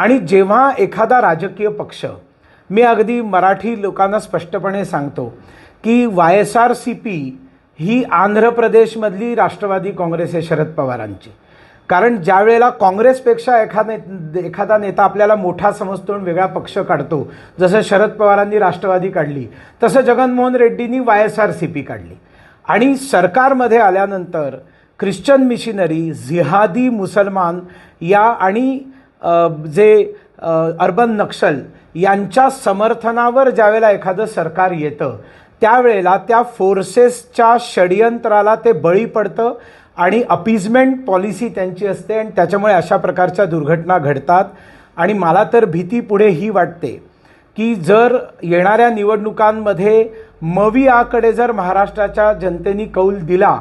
आणि जेव्हा एखादा राजकीय पक्ष मी अगदी मराठी लोकांना स्पष्टपणे सांगतो की Y S R C P ही आंध्र प्रदेशमधली राष्ट्रवादी काँग्रेस आहे शरद पवारांची. कारण ज्या वेळेला काँग्रेसपेक्षा एखादा एखादा नेता आपल्याला मोठा समजतो आणि वेगळा पक्ष काढतो जसं शरद पवारांनी राष्ट्रवादी काढली तसं Jaganmohan रेड्डींनी Y S R C P काढली. आणि सरकारमध्ये आल्यानंतर ख्रिश्चन मिशनरी जिहादी मुसलमान या आणि जे अर्बन नक्षल यांच्या समर्थनावर ज्यावेळेला एखादं सरकार येतं त्यावेळेला त्या फोर्सेसच्या षडयंत्राला ते बळी पडतं आणि अपीजमेंट पॉलिसी त्यांची असते आणि त्याच्यामुळे अशा प्रकारच्या दुर्घटना घडतात. आणि मला तर भीती पुढे ही वाटते की जर येणाऱ्या निवडणुकांमध्ये मवियाकडे जर महाराष्ट्राच्या जनतेने कौल दिला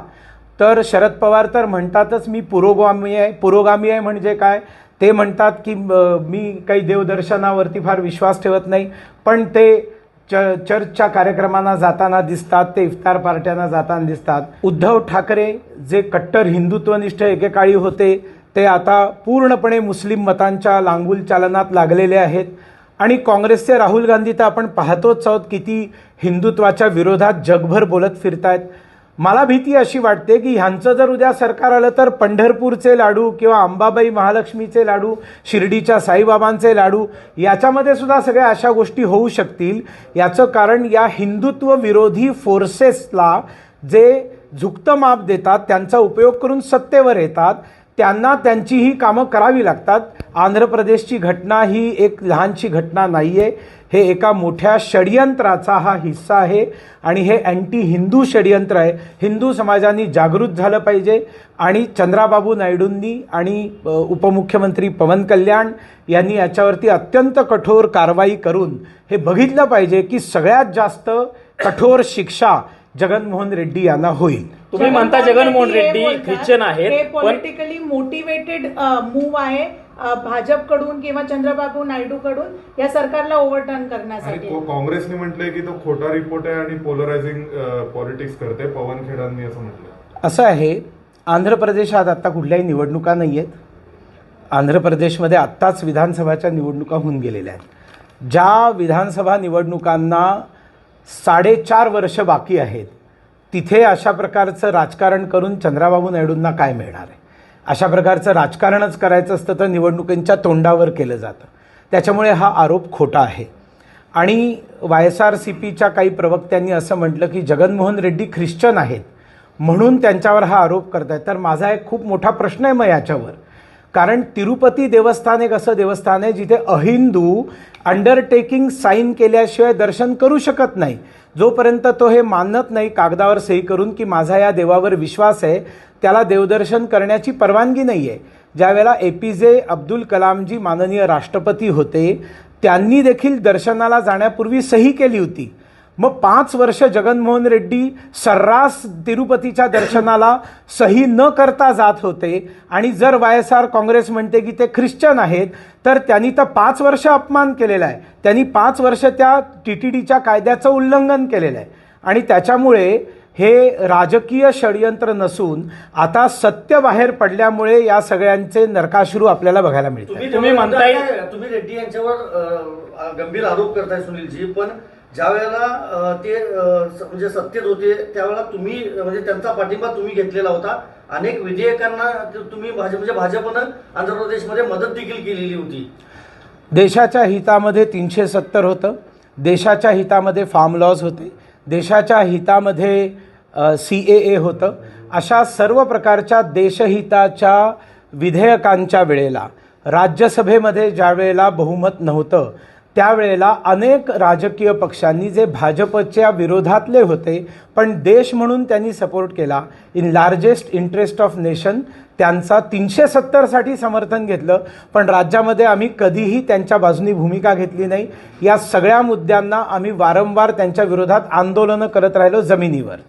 तर शरद पवार तर म्हणतातच मी पुरोगामी आहे. पुरोगामी आहे म्हणजे काय? ते म्हणतात की मी काही देवदर्शनावरती फार विश्वास ठेवत नाही पण ते च चर्चच्या कार्यक्रमांना जाताना दिसतात ते इफ्तार पार्ट्यांना जाताना दिसतात. उद्धव ठाकरे जे कट्टर हिंदुत्वनिष्ठ एकेकाळी होते ते आता पूर्णपणे मुस्लिम मतांच्या लांगुल चालनात लागलेले आहेत. आणि काँग्रेसचे राहुल गांधी तर आपण पाहतोच आहोत किती हिंदुत्वाच्या विरोधात जगभर बोलत फिरतायत. मला भीती अशी वाटते की ह्यांचं जर उद्या सरकार आलं तर पंढरपूरचे लाडू किंवा अंबाबाई महालक्ष्मीचे लाडू शिर्डीच्या साईबाबांचे लाडू याच्यामध्ये सुद्धा सगळ्या अशा गोष्टी होऊ शकतील. याचं कारण या हिंदुत्व विरोधी फोर्सेसला जे झुकतं माप देतात त्यांचा उपयोग करून सत्तेवर येतात. त्यांना त्यांची ही कामं करावी लागतात. आंध्र प्रदेशची घटना ही एक लहानशी घटना नाही आहे हे एका मोठ्या षडयंत्राचा हा हिस्सा आहे आणि हे अँटी हिंदू षडयंत्र आहे. हिंदू समाजाने जागृत झालं पाहिजे आणि चंद्राबाबू नायडूंनी आणि उपमुख्यमंत्री पवन कल्याण यांनी याच्यावरती अत्यंत कठोर कारवाई करून हे बघितलं पाहिजे की सगळ्यात जास्त कठोर शिक्षा जगनमोहन रेड्डी यांना होईल. तुम्ही म्हणता जगनमोहन रेड्डी ख्रिश्चन हे आहेत पण पॉलिटिकली मोटिवेटेड मूव आहे भाजपकडून किंवा चंद्रबाबू नायडूकडून या सरकारला ओव्हरटर्न करण्यासाठी. काँग्रेसने म्हटलंय की तो खोटा रिपोर्ट आहे आणि पोलरायझिंग पॉलिटिक्स करते पवन खेडांनी असं म्हटलं असं आहे आंध्र प्रदेशात आत्ता कुठल्याही निवडणुका नाही आहेत आंध्र प्रदेशमध्ये आत्ताच विधानसभाच्या निवडणुका होऊन गेलेल्या आहेत. ज्या विधानसभा निवडणुकांना साडेचार वर्ष बाकी आहेत. तिथे अशा प्रकारचं राजकारण करून चंद्राबाबू नायडूंना काय मिळणार आहे? अशा प्रकारचं राजकारणच करायचं असतं तर निवडणुकींच्या तोंडावर केलं जातं. त्याच्यामुळे हा आरोप खोटा आहे. आणि वाय एस आर सी पीच्या काही प्रवक्त्यांनी असं म्हटलं की जगनमोहन रेड्डी ख्रिश्चन आहेत म्हणून त्यांच्यावर हा आरोप करतायत. तर माझा एक खूप मोठा प्रश्न आहे मग याच्यावर. कारण तिरुपती देवस्थान एक असं देवस्थान आहे जिथे अहिंदू अंडरटेकिंग साईन केल्याशिवाय दर्शन करू शकत नाही. जोपर्यंत तो हे मानत नाही कागदावर सही करून की माझा या देवावर विश्वास आहे त्याला देवदर्शन करण्याची परवानगी नाही आहे ज्यावेळेला ए पी जे अब्दुल कलामजी माननीय राष्ट्रपती होते त्यांनी देखील दर्शनाला जाण्यापूर्वी सही केली होती. मग पाच वर्ष जगनमोहन रेड्डी सर्रास तिरुपतीच्या दर्शनाला सही न करता जात होते. आणि जर वाय एस आर काँग्रेस म्हणते की ते ख्रिश्चन आहेत तर त्यांनी तर पाच वर्ष अपमान केलेला आहे. त्यांनी पाच वर्ष त्या टी टी डीच्या कायद्याचं उल्लंघन केलेलं आहे. आणि त्याच्यामुळे हे राजकीय षडयंत्र नसून आता सत्य बाहेर पडल्यामुळे या सगळ्यांचे नरकाश्रू आपल्याला बघायला मिळतात तुम्ही तुम्ही म्हणताय- तुम्ही रेड्डी यांच्यावर गंभीर आरोप करताय सुनीलजी पण ज्या वेळेला ते स- म्हणजे सत्तेत होते त्यावेळेला तुम्ही म्हणजे त्यांचा पाठिंबा तुम्ही घेतलेला होता. अनेक विधेयकांना तुम्ही भाजप म्हणजे भाजपनं आंध्र प्रदेशमध्ये मदत देखील केलेली होती. देशाच्या हितामध्ये तीनशे सत्तर होतं. देशाच्या हितामध्ये फार्म लॉज होते. देशाच्या हितामध्ये सी ए ए होतं. अशा सर्व प्रकारच्या देशहिताच्या विधेयकांच्या वेळेला राज्यसभेमध्ये ज्या वेळेला बहुमत नव्हतं त्यावेळेला अनेक राजकीय पक्षांनी जे भाजपच्या विरोधातले होते पण देश म्हणून त्यांनी सपोर्ट केला. In largest interest of nation त्यांचा तीनशे सत्तरसाठी समर्थन घेतलं पण राज्यामध्ये आम्ही कधीही त्यांच्या बाजूनी भूमिका घेतली नाही. या सगळ्या मुद्द्यांना आम्ही वारंवार त्यांच्या विरोधात आंदोलनं करत राहिलो जमिनीवर.